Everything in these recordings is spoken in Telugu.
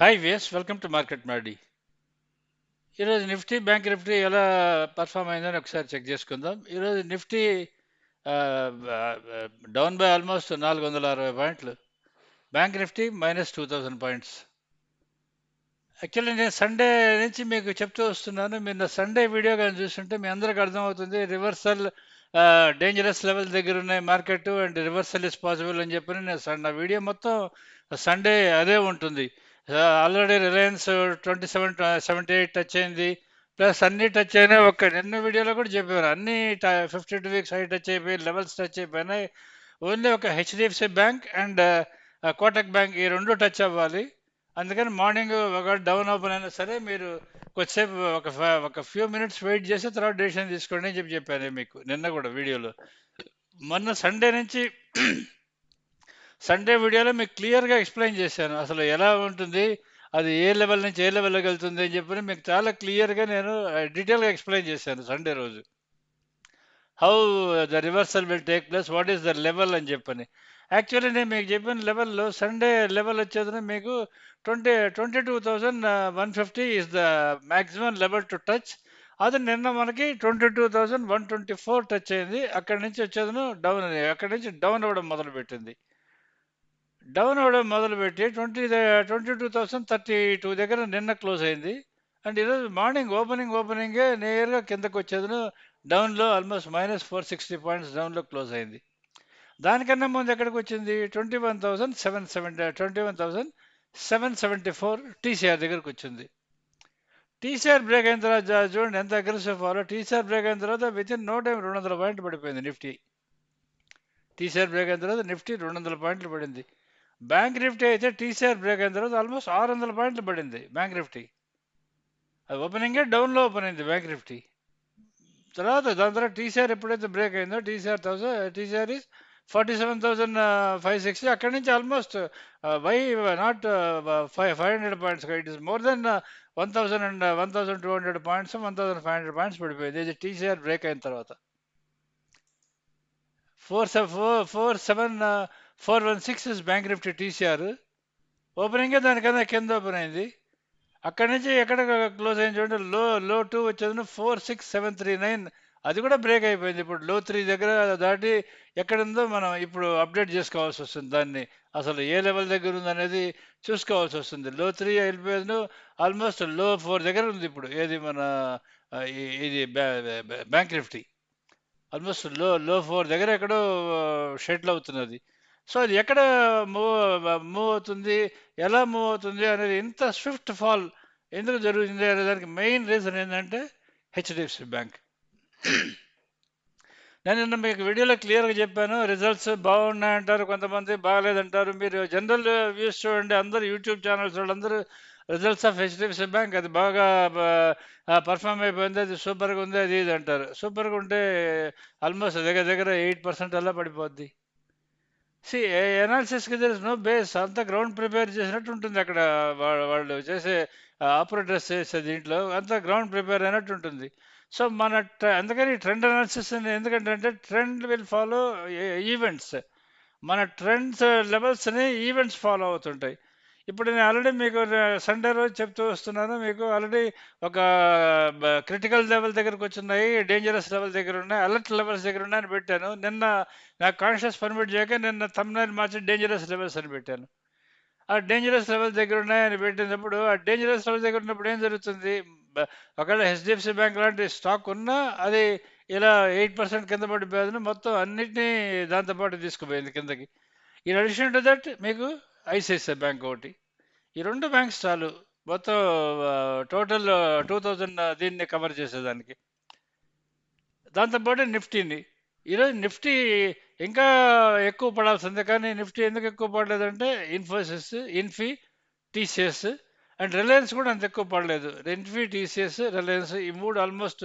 హాయ్ వేస్ వెల్కమ్ టు మార్కెట్ మార్డి ఈరోజు నిఫ్టీ బ్యాంక్ నిఫ్టీ ఎలా పర్ఫామ్ అయిందని ఒకసారి చెక్ చేసుకుందాం. ఈరోజు నిఫ్టీ డౌన్ బై ఆల్మోస్ట్ నాలుగు వందల అరవై పాయింట్లు. Bank Nifty minus two thousand points actually నేను సండే నుంచి మీకు చెప్తూ వస్తున్నాను. మీరు నా సండే వీడియో కానీ చూస్తుంటే మీ అందరికి అర్థమవుతుంది. రివర్సల్ డేంజరస్ లెవెల్ దగ్గర ఉన్నాయి market and reversal is possible అని చెప్పి నేను సన్- నా వీడియో మొత్తం సండే అదే ఉంటుంది. Already Reliance twenty seven seventy eight touch అయింది. ప్లస్ అన్ని టచ్ అయినాయి. ఒక నిన్న వీడియోలో కూడా చెప్పేవారు. అన్ని fifty two weeks high touch అయిపోయి లెవెల్స్ టచ్ అయిపోయినాయి. ఓన్లీ ఒక HDFC bank and Kotak bank ఈ రెండు టచ్ అవ్వాలి. అందుకని మార్నింగ్ ఒక డౌన్ ఓపెన్ అయినా సరే మీరు కొద్దిసేపు ఒక ఒక ఫ్యూ మినిట్స్ వెయిట్ చేసి తర్వాత డెసిషన్ తీసుకోండి అని చెప్పి చెప్పాను మీకు నిన్న కూడా వీడియోలో. మొన్న సండే నుంచి సండే వీడియోలో మీకు క్లియర్గా ఎక్స్ప్లెయిన్ చేశాను. అసలు ఎలా ఉంటుంది అది ఏ లెవెల్ నుంచి ఏ లెవెల్లోకి వెళ్తుంది అని చెప్పి మీకు చాలా క్లియర్గా నేను డీటెయిల్గా ఎక్స్ప్లెయిన్ చేశాను సండే రోజు. How the reversal will take place what is the level అని చెప్పని. యాక్చువల్లీ నేను మీకు చెప్పిన లెవెల్లో సండే లెవెల్ వచ్చేది మీకు twenty twenty two thousand one fifty is the maximum level to touch అది నిన్న మనకి twenty two thousand one twenty four touch అయింది. అక్కడి నుంచి వచ్చేదను డౌన్ అక్కడి నుంచి డౌన్ అవ్వడం మొదలుపెట్టింది. డౌన్ అవ్వడం మొదలుపెట్టి twenty twenty two thousand thirty two దగ్గర నిన్న క్లోజ్ అయింది. అండ్ ఈరోజు మార్నింగ్ ఓపెనింగ్ ఓపెనింగే నేరుగా కిందకు వచ్చేది డౌన్లో almost minus four sixty points డౌన్లో క్లోజ్ అయింది. దానికన్నా ముందు ఎక్కడికి వచ్చింది? Twenty one thousand seven seventy twenty one thousand seven seventy four TCR దగ్గరకు వచ్చింది. టీసీఆర్ బ్రేక్ అయిన తర్వాత చూడండి ఎంత అగ్రెసివ్ ఫాలో. టీసీఆర్ బ్రేక్ అయిన తర్వాత విత్ ఇన్ నో టైం రెండు వందల పాయింట్లు పడిపోయింది నిఫ్టీ. టీసీఆర్ బ్రేక్ అయిన తర్వాత నిఫ్టీ రెండు వందల పాయింట్లు పడింది. బ్యాంక్ నిఫ్టీ అయితే టీసీఆర్ బ్రేక్ అయిన తర్వాత ఆల్మోస్ట్ ఆరు వందల పాయింట్లు పడింది బ్యాంక్ నిఫ్టీ. అది ఓపెనింగే డౌన్లో ఓపెన్ అయింది బ్యాంక్ నిఫ్టీ. తర్వాత దాని తర్వాత టీసీఆర్ ఎప్పుడైతే బ్రేక్ అయిందో TCR thousand TCR is forty seven thousand five sixty అక్కడి నుంచి almost why not five five hundred points it is more than one thousand and one thousand two hundred points one thousand five hundred points పడిపోయింది ఇది టీసీఆర్ బ్రేక్ అయిన తర్వాత. Four four four seven four one six is bank Nifty TCR ఓపెనింగే దానికన్నా కింద ఓపెన్ అయింది. అక్కడి నుంచి ఎక్కడ క్లోజ్ అయింది చూడండి. లో లో టూ వచ్చేది four six seven three nine. అది కూడా బ్రేక్ అయిపోయింది. ఇప్పుడు లో త్రీ దగ్గర దాటి ఎక్కడుందో మనం ఇప్పుడు అప్డేట్ చేసుకోవాల్సి వస్తుంది దాన్ని. అసలు ఏ లెవెల్ దగ్గర ఉంది అనేది చూసుకోవాల్సి వస్తుంది. లో త్రీ వెళ్ళిపోయాను ఆల్మోస్ట్లో ఫోర్ దగ్గర ఉంది ఇప్పుడు. ఏది మన ఇది బ్యాంక్ నిఫ్టీ ఆల్మోస్ట్లో లో ఫోర్ దగ్గర ఎక్కడో షెటిల్ అవుతున్నది. సో అది ఎక్కడ మూవ్ మూవ్ అవుతుంది ఎలా మూవ్ అవుతుంది అనేది ఇంత స్విఫ్ట్ ఫాల్ ఎందుకు జరుగుతుంది అనే దానికి మెయిన్ రీజన్ ఏంటంటే హెచ్డిఎఫ్సి బ్యాంక్. నేను నిన్న మీకు వీడియోలో క్లియర్గా చెప్పాను రిజల్ట్స్ బాగున్నాయంటారు కొంతమంది బాగాలేదంటారు. మీరు జనరల్ వ్యూస్ చూడండి అందరూ యూట్యూబ్ ఛానల్స్ వాళ్ళందరూ రిజల్ట్స్ ఆఫ్ హెచ్డిఎఫ్సి బ్యాంక్ అది బాగా పర్ఫామ్ అయిపోయింది అది సూపర్గా ఉంది అది ఇది అంటారు. సూపర్గా ఉంటే ఆల్మోస్ట్ దగ్గర దగ్గర ఎయిట్ పర్సెంట్ అలా పడిపోద్ది. సి ఎనాలిసిస్కి దర్ ఇస్ నో బేస్ అంతా గ్రౌండ్ ప్రిపేర్ చేసినట్టు ఉంటుంది అక్కడ వా- వాళ్ళు చేసే ఆపరేటర్స్ చేసే దీంట్లో అంతా గ్రౌండ్ ప్రిపేర్ అయినట్టు ఉంటుంది. సో మన అందుకని ట్రెండ్ అనాలిసిస్ ఎందుకంటే ట్రెండ్ విల్ ఫాలో ఈవెంట్స్ మన ట్రెండ్స్ లెవెల్స్ని ఈవెంట్స్ ఫాలో అవుతుంటాయి. ఇప్పుడు నేను ఆల్రెడీ మీకు సండే రోజు చెప్తూ వస్తున్నాను. మీకు ఆల్రెడీ ఒక క్రిటికల్ లెవెల్ దగ్గరకు వచ్చున్నాయి డేంజరస్ లెవెల్ దగ్గర ఉన్నాయి అలర్ట్ లెవెల్స్ దగ్గర ఉన్నాయని పెట్టాను. నిన్న నాకు కాన్షియస్ పర్మిట్ చేయక నిన్న తమ్నైల్ మార్చి డేంజరస్ లెవెల్స్ అని పెట్టాను. ఆ డేంజరస్ లెవెల్ దగ్గర ఉన్నాయని పెట్టినప్పుడు ఆ డేంజరస్ లెవెల్ దగ్గర ఉన్నప్పుడు ఏం జరుగుతుంది? ఒకవేళ హెచ్డిఎఫ్సి బ్యాంక్ లాంటి స్టాక్ ఉన్నా అది ఇలా ఎయిట్ పర్సెంట్ కింద పడిపోయింది మొత్తం అన్నిటినీ దాంతోపాటు తీసుకుపోయింది కిందకి. ఇన్ అడిషన్ టు దట్ మీకు ఐసిఐసిఐ బ్యాంక్ ఒకటి. ఈ రెండు బ్యాంక్స్ చాలు. మొత్తం టోటల్ టూ థౌజండ్ దీన్ని కవర్ చేసేదానికి. దాంతోపాటు నిఫ్టీని. ఈరోజు నిఫ్టీ ఇంకా ఎక్కువ పడాల్సిందే. కానీ నిఫ్టీ ఎందుకు ఎక్కువ పడలేదంటే Infosys Infy TCS and Reliance కూడా అంత ఎక్కువ పడలేదు. ఇన్ఫీ టీసీఎస్ రిలయన్స్ ఈ మూడు ఆల్మోస్ట్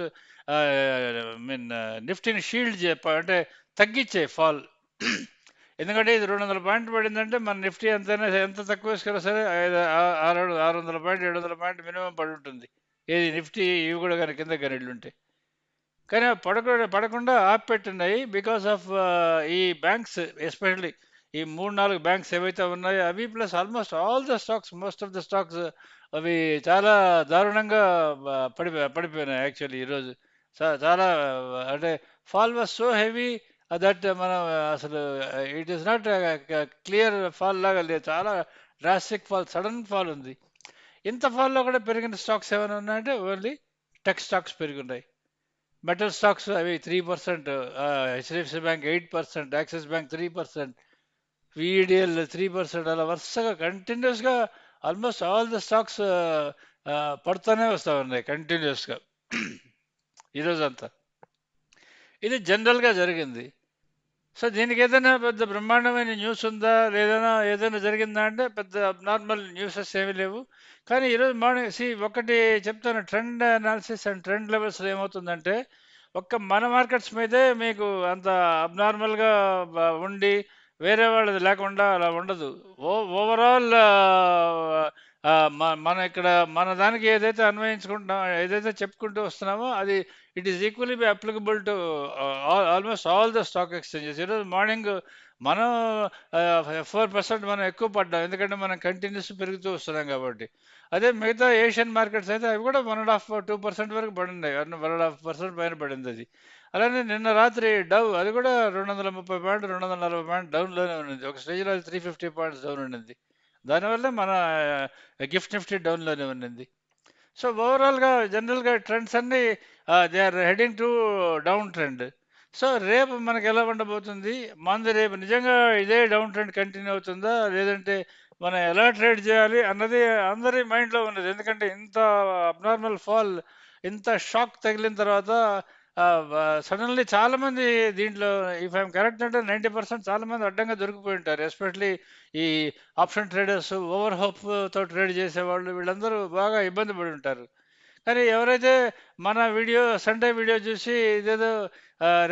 మీన్ నిఫ్టీని షీల్డ్ చెప్ప అంటే తగ్గించే ఫాల్. ఎందుకంటే ఇది రెండు వందల పాయింట్ పడిందంటే మన నిఫ్టీ ఎంతైనా ఎంత తక్కువ వేసుకున్నా సరే ఐదు ఆరు ఆరు వందల పాయింట్ ఏడు వందల పాయింట్ మినిమం పడి ఉంటుంది. ఏది నిఫ్టీ ఇవి కూడా కానీ కింద కానీ ఉంటే కానీ పడకుండా పడకుండా ఆపిపెట్టున్నాయి బికాస్ ఆఫ్ ఈ బ్యాంక్స్ ఎస్పెషల్లీ ఈ మూడు నాలుగు బ్యాంక్స్ ఏవైతే ఉన్నాయో అవి plus almost all the stocks most of the stocks అవి చాలా దారుణంగా బ- పడిపోయినాయి యాక్చువల్లీ ఈరోజు చాలా అంటే fall was so heavy that మనం అసలు it is not clear fall లాగా లేదు. చాలా డ్రాస్టిక్ ఫాల్ సడన్ ఫాల్ ఉంది. ఇంత ఫాల్లో కూడా పెరిగిన స్టాక్స్ ఏమైనా ఉన్నాయంటే ఓన్లీ టెక్ స్టాక్స్ పెరిగినాయి మెటల్ స్టాక్స్ అవి three percent HDFC bank eight percent Axis bank three percent VEDL three percent అలా వరుసగా కంటిన్యూస్గా ఆల్మోస్ట్ ఆల్ ద స్టాక్స్ పడుతూనే వస్తూ ఉన్నాయి కంటిన్యూస్గా ఈరోజంతా ఇది జనరల్గా జరిగింది. సో దీనికి ఏదైనా పెద్ద బ్రహ్మాండమైన న్యూస్ ఉందా? లేదైనా ఏదైనా జరిగిందా అంటే పెద్ద నార్మల్ న్యూసెస్ ఏమీ లేవు. కానీ ఈరోజు మార్నింగ్ సి ఒకటి చెప్తాను. Trend analysis and trend levels ఏమవుతుందంటే ఒక్క మన మార్కెట్స్ మీదే మీకు అంత అబ్నార్మల్గా ఉండి వేరే వాళ్ళది లేకుండా అలా ఉండదు. ఓ ఓవరాల్ మన ఇక్కడ మన దానికి ఏదైతే అన్వయించుకుంటున్నాం ఏదైతే చెప్పుకుంటూ వస్తున్నామో అది it is equally be applicable to almost all the stock exchanges ఈరోజు మార్నింగ్ మనం ఫోర్ పర్సెంట్ మనం ఎక్కువ పడ్డాం ఎందుకంటే మనం కంటిన్యూస్ పెరుగుతూ వస్తున్నాం కాబట్టి అదే మిగతా ఏషియన్ మార్కెట్స్ అయితే అవి కూడా one and half two percent వరకు పడినాయి వన్ అండ్ హాఫ్ పర్సెంట్ పైన పడింది అది అలానే నిన్న రాత్రి డౌ అది కూడా రెండు వందల ముప్పై పాయింట్ రెండు వందల నలభై పాయింట్ డౌన్లోనే ఉన్నది ఒక స్టేజ్లో అది త్రీ ఫిఫ్టీ పాయింట్స్ డౌన్ ఉండింది దానివల్ల మన గిఫ్ట్ నిఫ్టీ డౌన్లోనే ఉన్నింది సో ఓవరాల్గా జనరల్గా ట్రెండ్స్ అన్నీ they are heading to down trend so రేపు మనకి ఎలా ఉండబోతుంది? మంది రేపు నిజంగా ఇదే డౌన్ ట్రెండ్ కంటిన్యూ అవుతుందా? లేదంటే మనం ఎలా ట్రేడ్ చేయాలి అన్నది అందరి మైండ్లో ఉన్నది. ఎందుకంటే ఇంత అబ్నార్మల్ ఫాల్ ఇంత షాక్ తగిలిన తర్వాత సడన్లీ చాలామంది దీంట్లో ఇఫ్ ఐఎమ్ కరెక్ట్ అంటే నైంటీ పర్సెంట్ చాలామంది అడ్డంగా దొరికిపోయి ఉంటారు. ఎస్పెషలీ ఈ ఆప్షన్ ట్రేడర్స్ ఓవర్ హోప్తో ట్రేడ్ చేసేవాళ్ళు వీళ్ళందరూ బాగా ఇబ్బంది పడి ఉంటారు. కానీ ఎవరైతే మన వీడియో సండే వీడియో చూసి ఇదేదో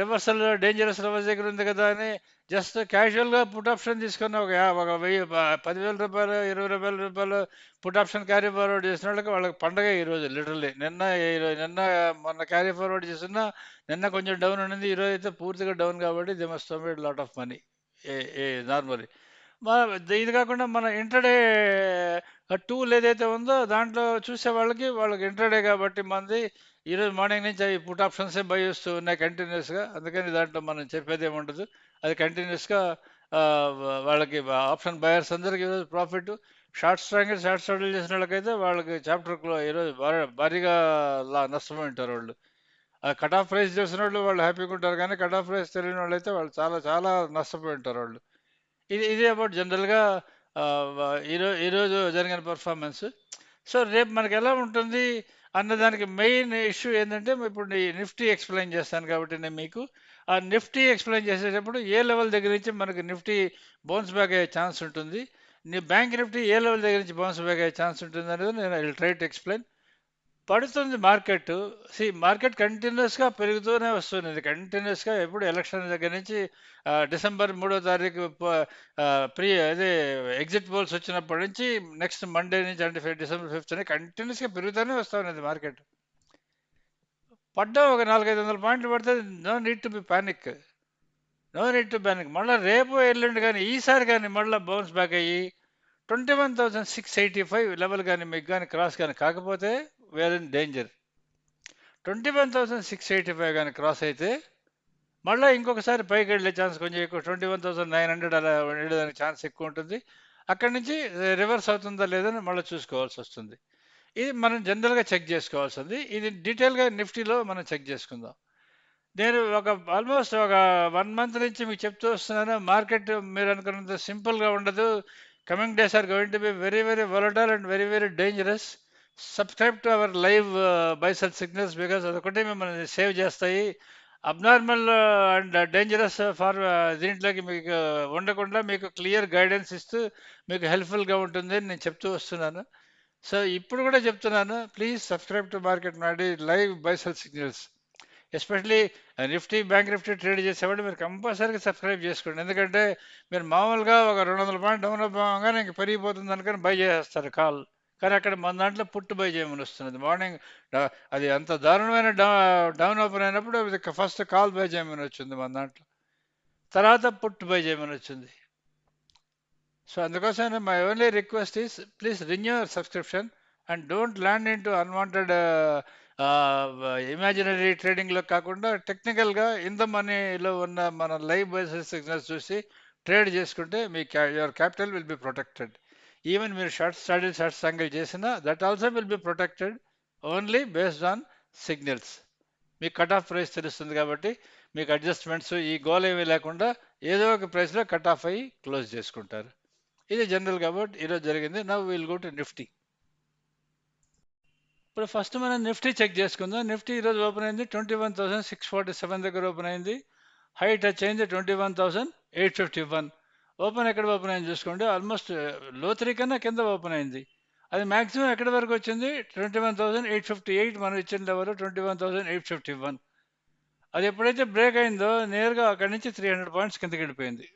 రివర్సల్ డేంజరస్ రివర్స్ దగ్గర ఉంది కదా అని జస్ట్ క్యాజువల్గా పుట్ ఆప్షన్ తీసుకున్న ఒక ఒక వెయ్యి పదివేల రూపాయలు ఇరవై రూపాయల రూపాయలు పుట్ ఆప్షన్ క్యారీ ఫార్వర్డ్ చేసిన వాళ్ళకి వాళ్ళకి పండగ ఈరోజు లిటరలీ నిన్న ఈరోజు నిన్న మొన్న క్యారీ ఫార్వర్డ్ చేసిన నిన్న కొంచెం డౌన్ ఉండింది ఈరోజు అయితే పూర్తిగా డౌన్ కాబట్టి they must made lot of money A normally ఇది కాకుండా మన ఇంటర్డే టూల్ ఏదైతే ఉందో దాంట్లో చూసే వాళ్ళకి వాళ్ళకి ఇంటర్డే కాబట్టి మంది ఈరోజు మార్నింగ్ నుంచి అవి పుట్ ఆప్షన్సే బై చేస్తూ ఉన్నాయి కంటిన్యూస్గా. అందుకని దాంట్లో మనం చెప్పేది ఏముండదు. ఉండదు అది కంటిన్యూస్గా వాళ్ళకి ఆప్షన్ బయర్స్ అందరికి ఈరోజు ప్రాఫిట్. షార్ట్ స్ట్రాంగ్ షార్ట్ స్టడీలు చేసిన వాళ్ళకైతే వాళ్ళకి చాప్టర్లో ఈరోజు భారీ భారీగా లా నష్టపోయి ఉంటారు వాళ్ళు. ఆ కట్ ఆఫ్ ప్రైస్ చేసిన వాళ్ళు వాళ్ళు హ్యాపీగా ఉంటారు కానీ కట్ ఆఫ్ ప్రైస్ తెలియని వాళ్ళు అయితే వాళ్ళు చాలా చాలా నష్టపోయి ఉంటారు వాళ్ళు. ఇది ఇది అబౌట్ జనరల్గా ఈరోజు ఈరోజు జరిగిన పర్ఫార్మెన్స్. సో రేపు మనకి ఎలా ఉంటుంది? అన్నదానికి మెయిన్ ఇష్యూ ఏంటంటే ఇప్పుడు నిఫ్టీ ఎక్స్ప్లెయిన్ చేస్తాను కాబట్టి నేను మీకు. ఆ నిఫ్టీ ఎక్స్ప్లెయిన్ చేసేటప్పుడు ఏ లెవెల్ దగ్గర నుంచి మనకి నిఫ్టీ బౌన్స్ బ్యాక్ అయ్యే ఛాన్స్ ఉంటుంది? నీ బ్యాంక్ నిఫ్టీ ఏ లెవెల్ దగ్గర నుంచి బౌన్స్ బ్యాక్ అయ్యే ఛాన్స్ ఉంటుంది అనేది నేను ఐ ట్రై టు ఎక్స్ప్లెయిన్. పడుతుంది మార్కెట్. సి మార్కెట్ కంటిన్యూస్గా పెరుగుతూనే వస్తుంది కంటిన్యూస్గా ఎప్పుడు ఎలక్షన్ దగ్గర నుంచి డిసెంబర్ మూడో తారీఖు ప- ప్రీ అదే ఎగ్జిట్ పోల్స్ వచ్చినప్పటి నుంచి నెక్స్ట్ మండే నుంచి అంటే డిసెంబర్ ఫిఫ్త్ కంటిన్యూస్గా పెరుగుతూనే వస్తుంది మార్కెట్. పడ్డా ఒక నాలుగైదు వందల పాయింట్లు పడితే no need to be panic no need to panic మళ్ళీ రేపు ఎల్లుండి కానీ ఈసారి కానీ మళ్ళీ బౌన్స్ బ్యాక్ అయ్యి twenty one thousand six eighty five level కానీ మీకు కానీ క్రాస్ కానీ కాకపోతే we're in danger twenty one thousand six eighty five కానీ క్రాస్ అయితే మళ్ళీ ఇంకొకసారి పైకి వెళ్ళే ఛాన్స్ కొంచెం ఎక్కువ. Twenty one thousand nine hundred అలా వెళ్ళేదానికి ఛాన్స్ ఎక్కువ ఉంటుంది. అక్కడి నుంచి రివర్స్ అవుతుందా లేదని మళ్ళీ చూసుకోవాల్సి వస్తుంది. ఇది మనం జనరల్గా చెక్ చేసుకోవాల్సింది. ఇది డీటెయిల్గా నిఫ్టీలో మనం చెక్ చేసుకుందాం. నేను ఒక ఆల్మోస్ట్ ఒక వన్ మంత్ నుంచి మీకు చెప్తూ వస్తున్నాను. మార్కెట్ మీరు అనుకున్నంత సింపుల్గా ఉండదు. Coming days are going to be very very volatile and very very dangerous subscribe to our live uh, buy sell signals because అదొకటి మిమ్మల్ని సేవ్ చేస్తాయి. Abnormal uh, and uh, dangerous far దీంట్లోకి మీకు ఉండకుండా మీకు క్లియర్ గైడెన్స్ ఇస్తూ మీకు హెల్ప్ఫుల్గా ఉంటుంది అని నేను చెప్తూ వస్తున్నాను. సో ఇప్పుడు కూడా చెప్తున్నాను ప్లీజ్ సబ్స్క్రైబ్ టు మార్కెట్ నాడి live buy sell signals. Especially Nifty bank Nifty trade చేసేవాళ్ళు మీరు కంపల్సరీగా సబ్స్క్రైబ్ చేసుకోండి. ఎందుకంటే మీరు మామూలుగా ఒక రెండు వందల పాయింట్ డౌన్ అవ్వగానే ఇంక పెరిగిపోతుంది అనుకుని బై చేస్తారు కాల్. కానీ అక్కడ మన దాంట్లో పుట్టు బై చేయమని వస్తున్నది. మార్నింగ్ అది అంత దారుణమైన డౌన్ ఓపెన్ అయినప్పుడు ఫస్ట్ కాల్ బై చేయమని వచ్చింది మన దాంట్లో. తర్వాత పుట్టు బై చేయమని వచ్చింది. సో అందుకోసం my only request is please renew your subscription and don't land into unwanted imaginary ట్రేడింగ్లో కాకుండా టెక్నికల్గా ఇన్ ద మనీలో ఉన్న మన లైవ్ బేసిస్ సిగ్నల్స్ చూసి ట్రేడ్ చేసుకుంటే మీ your capital will be protected even మీరు షార్ట్ స్టడీ షార్ట్ సంగల్ చేసినా that also will be protected only based on signals మీకు కట్ ఆఫ్ ప్రైస్ తెలుస్తుంది కాబట్టి మీకు అడ్జస్ట్మెంట్స్ ఈ గోల్ ఏమీ లేకుండా ఏదో ఒక ప్రైస్లో కట్ ఆఫ్ అయ్యి క్లోజ్ చేసుకుంటారు. ఇది జనరల్ కాబట్టి ఈరోజు జరిగింది. Now will go to Nifty ఇప్పుడు ఫస్ట్ మనం నిఫ్టీ చెక్ చేసుకుందాం. నిఫ్టీ ఈరోజు ఓపెన్ అయింది. Twenty one thousand six forty seven దగ్గర ఓపెన్ అయింది. హై టచ్ అయింది twenty one thousand eight fifty one open ఎక్కడ ఓపెన్ అయింది చూసుకోండి. ఆల్మోస్ట్లో త్రీ కన్నా కింద ఓపెన్ అయింది. అది మాక్సిమం ఎక్కడి వరకు వచ్చింది? Twenty one thousand eight fifty eight మనం ఇచ్చిన level twenty one thousand eight fifty one. అది ఎప్పుడైతే బ్రేక్ అయిందో నేరుగా అక్కడి నుంచి త్రీ హండ్రెడ్ పాయింట్స్ కిందకి వెళ్ళిపోయింది.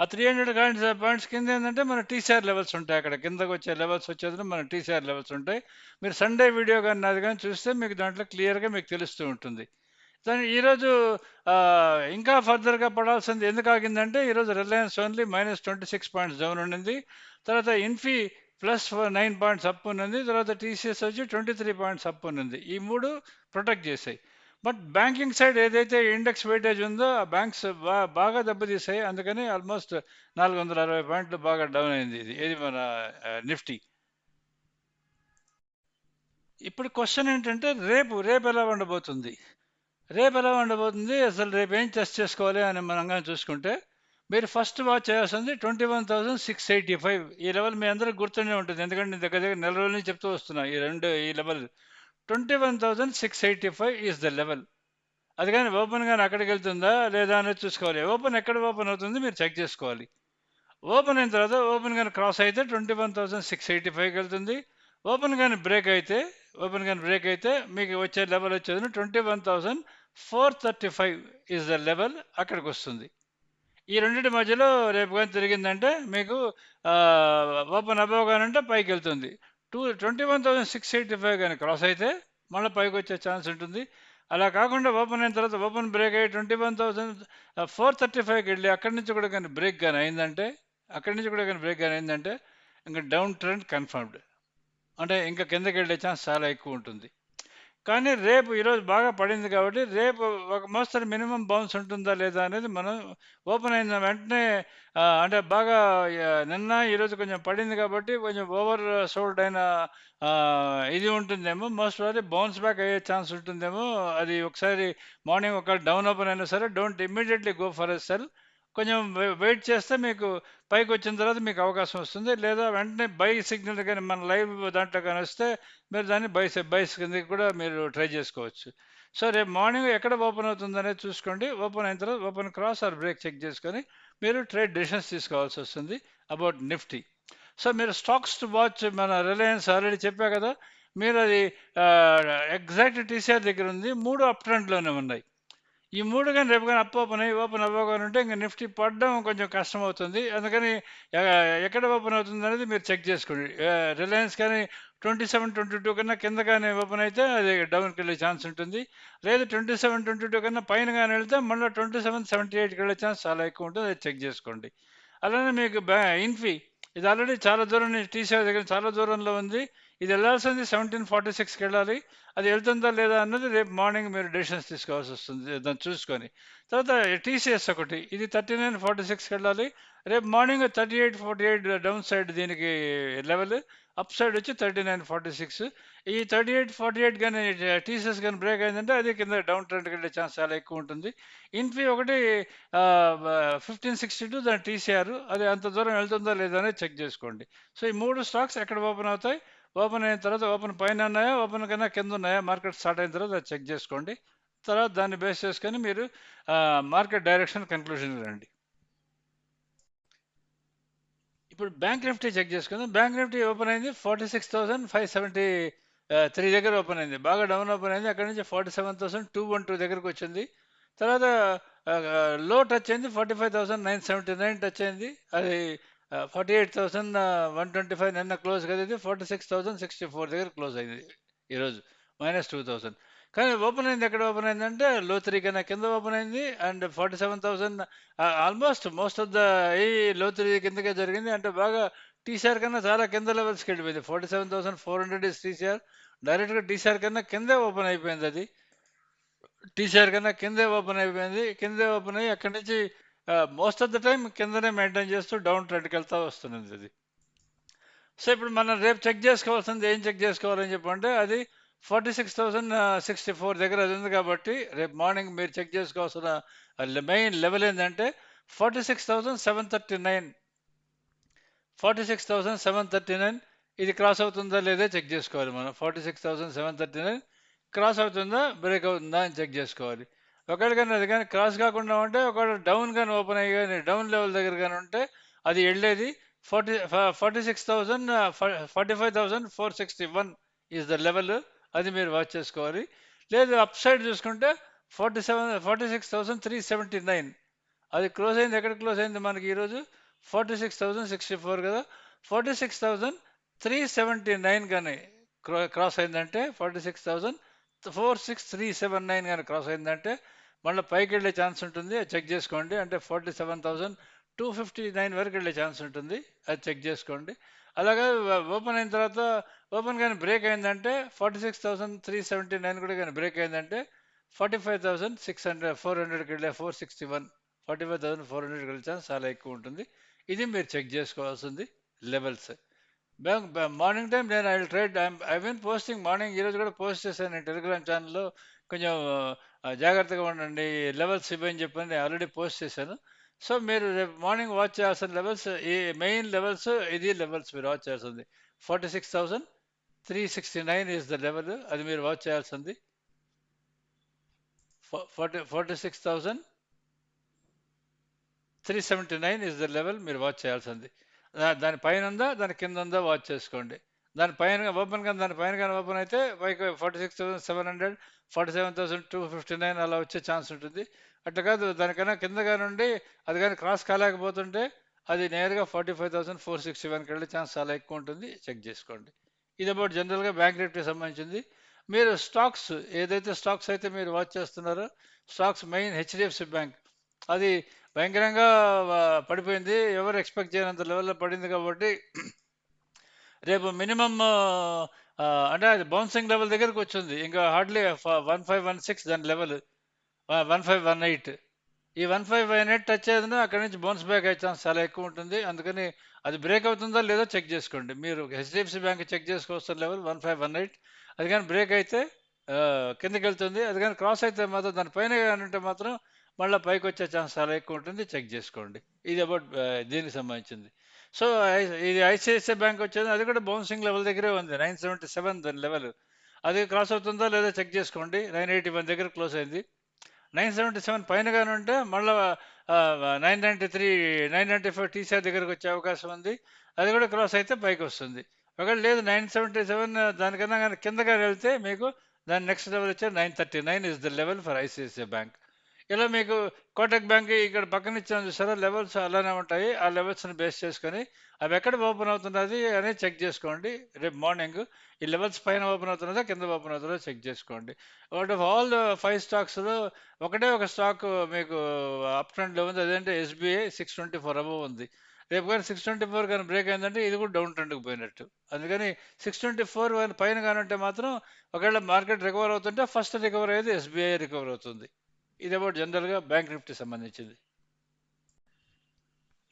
ఆ త్రీ హండ్రెడ్ పాయింట్స్ పాయింట్స్ కింద ఏంటంటే మన టీసీఆర్ లెవెల్స్ ఉంటాయి అక్కడ. కిందకు వచ్చే లెవెల్స్ వచ్చేది మన టీసీఆర్ లెవెల్స్ ఉంటాయి. మీరు సండే వీడియో కానీ నాది కానీ చూస్తే మీకు దాంట్లో క్లియర్గా మీకు తెలుస్తూ ఉంటుంది. దాని ఈరోజు ఇంకా ఫర్దర్గా పడాల్సింది ఎందుకు ఆగిందంటే ఈరోజు Reliance only minus twenty six points down ఉండింది తర్వాత Infy plus nine points up ఉన్నది. తర్వాత టీసీఎస్ వచ్చి ట్వంటీ త్రీ పాయింట్స్ అప్ ఉన్నది. ఈ మూడు ప్రొటెక్ట్ చేసాయి బట్ బ్యాంకింగ్ సైడ్ ఏదైతే ఇండెక్స్ వెయిటేజ్ ఉందో ఆ బ్యాంక్స్ బా బాగా దెబ్బతీసాయి అందుకని ఆల్మోస్ట్ నాలుగు వందల అరవై పాయింట్లు బాగా డౌన్ అయింది ఇది. ఏది మన నిఫ్టీ ఇప్పుడు క్వశ్చన్ ఏంటంటే రేపు రేపు ఎలా ఉండబోతుంది? రేపు ఎలా ఉండబోతుంది? అసలు రేపు ఏం టెస్ట్ చేసుకోవాలి అని మనం చూసుకుంటే మీరు ఫస్ట్ వాచ్ చేయాల్సింది twenty one thousand six eighty five. ఈ లెవెల్ మీ అందరికి గుర్తుండే ఉంటుంది. ఎందుకంటే నేను దగ్గర దగ్గర నెల రోజుల నుంచి చెప్తూ వస్తున్నా ఈ రెండు ఈ level. Twenty one thousand six eighty five is the level. అది కానీ ఓపెన్ కానీ అక్కడికి వెళ్తుందా లేదా అనేది చూసుకోవాలి. ఓపెన్ ఎక్కడ ఓపెన్ అవుతుంది మీరు చెక్ చేసుకోవాలి. ఓపెన్ అయిన తర్వాత ఓపెన్ కానీ క్రాస్ అయితే twenty one thousand six eighty ఫైవ్కి వెళ్తుంది. ఓపెన్ కానీ బ్రేక్ అయితే ఓపెన్ కానీ బ్రేక్ అయితే మీకు వచ్చే లెవెల్ వచ్చేది twenty one thousand four thirty five is the level అక్కడికి వస్తుంది. ఈ రెండింటి మధ్యలో రేపు కానీ తిరిగిందంటే మీకు ఓపెన్ అబవ్ కానంటే పైకి వెళ్తుంది. To twenty one thousand six eighty five కానీ క్రాస్ అయితే మళ్ళీ పైకి వచ్చే ఛాన్స్ ఉంటుంది. అలా కాకుండా ఓపెన్ అయిన తర్వాత ఓపెన్ బ్రేక్ అయ్యి twenty one thousand four thirty ఫైవ్కి వెళ్ళి అక్కడి నుంచి కూడా కానీ బ్రేక్ కానీ అయిందంటే అక్కడి నుంచి కూడా కానీ బ్రేక్ కానీ అయిందంటే ఇంకా డౌన్ ట్రెండ్ కన్ఫర్మ్డ్ అంటే ఇంకా కిందకి వెళ్ళే ఛాన్స్ చాలా ఎక్కువ ఉంటుంది కానీ రేపు ఈరోజు బాగా పడింది కాబట్టి రేపు ఒక మోస్తరు మినిమం బౌన్స్ ఉంటుందా లేదా అనేది మనం ఓపెన్ అయిన వెంటనే అంటే బాగా నిన్న ఈరోజు కొంచెం పడింది కాబట్టి కొంచెం ఓవర్ సోల్డ్ అయిన ఇది ఉంటుందేమో మోస్ట్ ఆఫ్ బౌన్స్ బ్యాక్ అయ్యే ఛాన్స్ ఉంటుందేమో అది ఒకసారి మార్నింగ్ ఒక డౌన్ ఓపెన్ అయినా సరే don't immediately go for a sell. కొంచెం వెయిట్ చేస్తే మీకు పైకి వచ్చిన తర్వాత మీకు అవకాశం వస్తుంది. లేదా వెంటనే బై సిగ్నల్ కానీ మన లైవ్ దాంట్లో కానీ వస్తే మీరు దాన్ని బై బైస్ కిందకి కూడా మీరు ట్రై చేసుకోవచ్చు. సో రేపు మార్నింగ్ ఎక్కడ ఓపెన్ అవుతుంది అనేది చూసుకోండి. ఓపెన్ అయిన తర్వాత open cross or break check చేసుకొని మీరు ట్రేడ్ డిసిషన్స్ తీసుకోవాల్సి వస్తుంది అబౌట్ నిఫ్టీ. సో మీరు స్టాక్స్ టు వాచ్ మన రిలయన్స్ ఆల్రెడీ చెప్పా కదా. మీరు అది ఎగ్జాక్ట్ టీసీఆర్ దగ్గర ఉంది. మూడు అప్ ట్రెండ్లోనే ఉన్నాయి. ఈ మూడు కానీ రేపు కానీ అప్ ఓపెన్ అయ్యి ఓపెన్ అవ్వగానే ఉంటే ఇంకా నిఫ్టీ పడడం కొంచెం కష్టం అవుతుంది అందుకని ఎక్కడ ఓపెన్ అవుతుంది అనేది మీరు చెక్ చేసుకోండి. రిలయన్స్ కానీ ట్వంటీ సెవెన్ ట్వంటీ టూ కన్నా కింద కానీ ఓపెన్ అయితే అది డౌన్కి వెళ్ళే ఛాన్స్ ఉంటుంది. లేదు ట్వంటీ సెవెన్ ట్వంటీ టూ కన్నా పైన కానీ వెళ్తే మళ్ళీ ట్వంటీ సెవెన్ సెవెంటీ ఎయిట్కి వెళ్ళే ఛాన్స్ చాలా ఎక్కువ ఉంటుంది. అది చెక్ చేసుకోండి. అలానే మీకు బ్యా ఇన్ఫీ ఇది ఆల్రెడీ చాలా దూరం టీసీ దగ్గర చాలా దూరంలో ఉంది. ఇది వెళ్ళాల్సింది సెవెంటీన్ ఫార్టీ సిక్స్కి వెళ్ళాలి అది వెళ్తుందా లేదా అన్నది రేపు మార్నింగ్ మీరు డెసిషన్స్ తీసుకోవాల్సి వస్తుంది. దాన్ని చూసుకొని. తర్వాత టీసీఎస్ ఒకటి. ఇది థర్టీ నైన్ ఫార్టీ సిక్స్కి వెళ్ళాలి రేపు morning thirty eight forty eight down side దీనికి లెవెల్ అప్ సైడ్ వచ్చి థర్టీ నైన్ ఫార్టీ సిక్స్ ఈ థర్టీ ఎయిట్ ఫార్టీ ఎయిట్ కానీ టీసీఎస్ కానీ బ్రేక్ అయిందంటే అది కింద డౌన్ ట్రెండ్కి వెళ్ళే ఛాన్స్ చాలా ఎక్కువ ఉంటుంది. ఇన్ఫీ ఒకటి ఫిఫ్టీన్ సిక్స్టీ టూ దాని టీసీఆర్ అది అంత దూరం వెళ్తుందా లేదా అనేది చెక్ చేసుకోండి. సో ఈ మూడు స్టాక్స్ ఎక్కడ ఓపెన్ అవుతాయి? ఓపెన్ అయిన తర్వాత ఓపెన్ పైన ఉన్నాయా? ఓపెన్ కన్నా కింద ఉన్నాయా? మార్కెట్ స్టార్ట్ అయిన తర్వాత చెక్ చేసుకోండి. తర్వాత దాన్ని బేస్ చేసుకొని మీరు మార్కెట్ డైరెక్షన్ కన్క్లూజన్ రండి. ఇప్పుడు బ్యాంక్ నిఫ్టీ చెక్ చేసుకుందాం. బ్యాంక్ నిఫ్టీ ఓపెన్ అయింది. Forty six thousand five seventy three దగ్గర ఓపెన్ అయింది. బాగా డౌన్ ఓపెన్ అయింది. అక్కడ నుంచి forty seven thousand two one two దగ్గరకు వచ్చింది. తర్వాత లో టచ్ అయింది. Forty five thousand nine seventy nine touch అయింది. అది forty eight thousand one twenty five నిన్న క్లోజ్ కదా forty six thousand sixty four దగ్గర క్లోజ్ అయింది ఈరోజు మైనస్ టూ థౌసండ్ కానీ ఓపెన్ అయింది ఎక్కడ ఓపెన్ అయిందంటే లో త్రీ కన్నా కింద ఓపెన్ అయింది and forty seven thousand almost most of the ఈ లో త్రీ కిందకే జరిగింది అంటే బాగా టీసీఆర్ కన్నా చాలా కింద లెవెల్స్కి వెళ్ళిపోయింది. Forty seven thousand four hundred is TCR డైరెక్ట్గా టీసీఆర్ కన్నా కిందే ఓపెన్ అయిపోయింది అది. టీసీఆర్ కన్నా కిందే ఓపెన్ అయిపోయింది. కిందే ఓపెన్ అయ్యి అక్కడి నుంచి మోస్ట్ ఆఫ్ ద టైం కిందనే మెయింటైన్ చేస్తూ డౌన్ ట్రెండ్కి వెళ్తా వస్తున్నది అది. సో ఇప్పుడు మనం రేపు చెక్ చేసుకోవాల్సింది ఏం చెక్ చేసుకోవాలని చెప్పంటే అది forty six thousand sixty four దగ్గర అది ఉంది కాబట్టి రేపు మార్నింగ్ మీరు చెక్ చేసుకోవాల్సిన మెయిన్ లెవెల్ ఏంటంటే forty six thousand seven thirty nine forty six thousand seven thirty nine ఇది క్రాస్ అవుతుందా లేదా చెక్ చేసుకోవాలి మనం. Forty six thousand seven thirty nine cross అవుతుందా బ్రేక్ అవుతుందా అని చెక్ చేసుకోవాలి. ఒకవేళ కానీ అది కానీ క్రాస్ కాకుండా ఉంటే ఒకవేళ డౌన్ కానీ ఓపెన్ అయ్యి కానీ డౌన్ లెవెల్ దగ్గర కానీ ఉంటే అది వెళ్ళేది forty forty six thousand forty five thousand four sixty one is the level అది మీరు వాచ్ చేసుకోవాలి. లేదు అప్ సైడ్ చూసుకుంటే forty seven forty six thousand three seventy nine అది క్లోజ్ అయింది. ఎక్కడ క్లోజ్ అయింది మనకి ఈరోజు? Forty six thousand sixty four కదా? Forty six thousand three seventy nine కానీ క్రాస్ అయిందంటే forty six thousand four six three seven nine కానీ క్రాస్ అయిందంటే మళ్ళీ పైకి వెళ్ళే ఛాన్స్ ఉంటుంది అది చెక్ చేసుకోండి. అంటే forty seven thousand two fifty nine వరకు వెళ్ళే ఛాన్స్ ఉంటుంది అది చెక్ చేసుకోండి. అలాగే ఓపెన్ అయిన తర్వాత ఓపెన్ కానీ బ్రేక్ అయిందంటే forty six thousand three seventy nine కూడా కానీ బ్రేక్ అయిందంటే forty five thousand six hundred four హండ్రెడ్కి వెళ్ళే four sixty one forty five thousand four హండ్రెడ్కి వెళ్ళే ఛాన్స్ చాలా ఎక్కువ ఉంటుంది. ఇది మీరు చెక్ చేసుకోవాల్సింది లెవెల్స్. మార్నింగ్ టైం నేను I tried I mean posting morning ఈరోజు కూడా పోస్ట్ చేశాను నేను టెలిగ్రామ్ ఛానల్లో కొంచెం జాగ్రత్తగా ఉండండి. లెవెల్స్ ఇవ్వని చెప్పని నేను ఆల్రెడీ పోస్ట్ చేశాను. సో మీరు రేపు మార్నింగ్ వాచ్ చేయాల్సిన లెవెల్స్ ఈ మెయిన్ లెవెల్స్ ఇది లెవెల్స్ మీరు వాచ్ చేయాల్సింది forty six thousand three sixty nine is the level అది మీరు వాచ్ చేయాల్సింది forty forty six thousand three seventy nine is the level మీరు వాచ్ చేయాల్సింది దాని పైన ఉందా దాని కింద ఉందా వాచ్ చేసుకోండి. దాని పైన ఓపెన్ కానీ దాని పైన కానీ ఓపెన్ అయితే పైకి forty six thousand seven hundred forty seven thousand two fifty nine అలా వచ్చే ఛాన్స్ ఉంటుంది. అట్లా కాదు దానికన్నా కింద నుండి అది కానీ క్రాస్ కాలేకపోతుంటే అది నేరుగా forty five thousand four sixty వన్కి వెళ్ళే ఛాన్స్ చాలా ఎక్కువ ఉంటుంది. చెక్ చేసుకోండి. ఇది అబౌట్ జనరల్గా బ్యాంక్ నిఫ్టీ సంబంధించింది. మీరు స్టాక్స్ ఏదైతే స్టాక్స్ అయితే మీరు వాచ్ చేస్తున్నారో స్టాక్స్ మెయిన్ హెచ్డిఎఫ్సి బ్యాంక్ అది భయంకరంగా పడిపోయింది. ఎవరు ఎక్స్పెక్ట్ చేయనంత లెవెల్లో పడింది కాబట్టి రేపు మినిమమ్ అంటే అది బౌన్సింగ్ లెవెల్ దగ్గరకు వచ్చింది. ఇంకా hardly one five one six దాని level. One five one eight. ఈ one five one eight touch అయ్యేదిన అక్కడి నుంచి బౌన్స్ బ్యాక్ అయ్యే ఛాన్స్ చాలా ఎక్కువ ఉంటుంది. అందుకని అది బ్రేక్ అవుతుందో లేదో చెక్ చేసుకోండి. మీరు హెచ్డిఎఫ్సి బ్యాంక్ చెక్ చేసుకోవచ్చు level one five one eight. అది కానీ బ్రేక్ అయితే కిందకి వెళ్తుంది. అది కానీ క్రాస్ అయితే మాత్రం దాని పైన ఉంటే మాత్రం మళ్ళీ పైకి వచ్చే ఛాన్స్ చాలా ఎక్కువ ఉంటుంది. చెక్ చేసుకోండి. ఇది అబౌట్ దీనికి సంబంధించింది. సో ఇది ఐసిఐసిఐ బ్యాంక్ వచ్చేది. అది కూడా బౌన్సింగ్ లెవెల్ దగ్గరే ఉంది. నైన్ సెవెంటీ సెవెన్ దాని లెవెల్. అది క్రాస్ అవుతుందో లేదో చెక్ చేసుకోండి. నైన్ ఎయిటీ వన్ దగ్గర క్లోజ్ అయింది. నైన్ సెవెంటీ సెవెన్ పైన ఉంటే మళ్ళీ nine ninety three nine ninety five TCR దగ్గరకు వచ్చే అవకాశం ఉంది. అది కూడా క్రాస్ అయితే పైకి వస్తుంది. ఒకవేళ లేదు నైన్ సెవెంటీ సెవెన్ దానికన్నా కానీ కిందగా వెళ్తే మీకు దాని నెక్స్ట్ లెవెల్ వచ్చే nine thirty nine is the level for ICICI bank. ఇలా మీకు కోటక్ బ్యాంక్ ఇక్కడ పక్కన ఇచ్చిన చూసారా లెవెల్స్ అలానే ఉంటాయి. ఆ లెవెల్స్ని బేస్ చేసుకొని అవి ఎక్కడ ఓపెన్ అవుతున్నది అనేది చెక్ చేసుకోండి. రేపు మార్నింగ్ ఈ లెవెల్స్ పైన ఓపెన్ అవుతున్నదా కింద ఓపెన్ అవుతుందో చెక్ చేసుకోండి. అవుట్ ఆఫ్ ఆల్ ఫైవ్ స్టాక్స్లో ఒకటే ఒక స్టాక్ మీకు అప్ ట్రెండ్లో ఉంది. అదేంటే? SBI six twenty four above ఉంది. రేపు కానీ సిక్స్ ట్వంటీ ఫోర్ కానీ బ్రేక్ అయిందంటే ఇది కూడా డౌన్ ట్రెండ్కి పోయినట్టు. అందుకని సిక్స్ ట్వంటీ ఫోర్ పైన కానీ ఉంటే మాత్రం ఒకవేళ మార్కెట్ రికవర్ అవుతుంటే ఫస్ట్ రికవర్ అయ్యేది ఎస్బీఐ రికవర్ అవుతుంది. ఇది అబౌట్ జనరల్గా బ్యాంక్ నిఫ్టీ సంబంధించింది.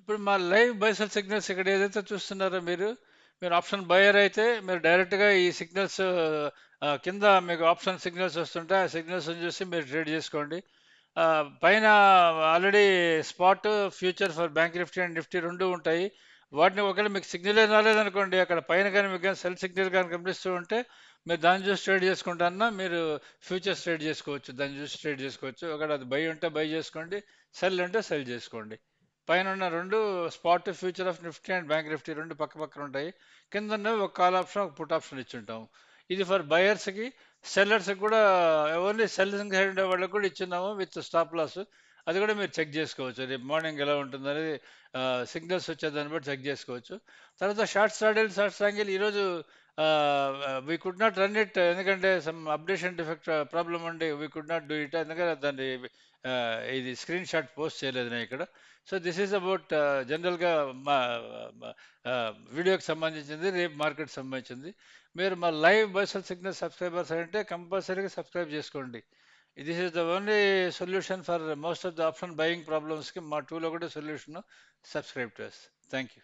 ఇప్పుడు మా లైవ్ బైసల్ సిగ్నల్స్ ఇక్కడ ఏదైతే చూస్తున్నారో మీరు మీరు ఆప్షన్ బయర్ అయితే మీరు డైరెక్ట్గా ఈ సిగ్నల్స్ కింద మీకు ఆప్షన్ సిగ్నల్స్ వస్తుంటే ఆ సిగ్నల్స్ చూసి మీరు ట్రేడ్ చేసుకోండి. పైన already spot future for bank Nifty and Nifty రెండు ఉంటాయి. వాటిని ఒకవేళ మీకు సిగ్నల్ రాలేదనుకోండి అక్కడ పైన కానీ మీకు కానీ సెల్ సిగ్నల్ కానీ కనిపిస్తూ ఉంటే మీరు దాన్ని చూసి ట్రేడ్ చేసుకుంటారన్నా మీరు ఫ్యూచర్స్ ట్రేడ్ చేసుకోవచ్చు దాన్ని చూసి ట్రేడ్ చేసుకోవచ్చు. ఒకటి అది బై ఉంటే బై చేసుకోండి సెల్ ఉంటే సెల్ చేసుకోండి. పైన ఉన్న రెండు spot future of Nifty and bank Nifty రెండు పక్క పక్కన ఉంటాయి. కింద ఒక కాల్ ఆప్షన్ ఒక పుట్ ఆప్షన్ ఇచ్చి ఉంటాం ఇది ఫర్ బయర్స్కి సెల్లర్స్కి కూడా ఓన్లీ సెల్లింగ్ సైడ్ ఉండే వాళ్ళకి కూడా ఇచ్చున్నాము విత్ స్టాప్ లాస్. అది కూడా మీరు చెక్ చేసుకోవచ్చు. రేపు మార్నింగ్ ఎలా ఉంటుందనేది సిగ్నల్స్ వచ్చేదాన్ని బట్టి చెక్ చేసుకోవచ్చు. తర్వాత షార్ట్ స్టాడిల్ షార్ట్ స్ట్రాంగిల్ ఈరోజు we could not run it ఎందుకంటే సమ్ అప్డేషన్ డిఫెక్ట్ ప్రాబ్లం ఉండి we could not do it ఎందుకంటే దాన్ని ఇది స్క్రీన్ షాట్ పోస్ట్ చేయలేదు నేను ఇక్కడ. సో దిస్ ఈజ్ అబౌట్ జనరల్గా మా వీడియోకి సంబంధించింది రేపు మార్కెట్ సంబంధించింది. మీరు మా లైవ్ బైసల్ సిగ్నల్ సబ్స్క్రైబర్స్ అంటే కంపల్సరీగా సబ్స్క్రైబ్ చేసుకోండి. this is the only solution for most of the option buying ప్రాబ్లమ్స్కి మా టూలో కూడా solution subscribe to us thank you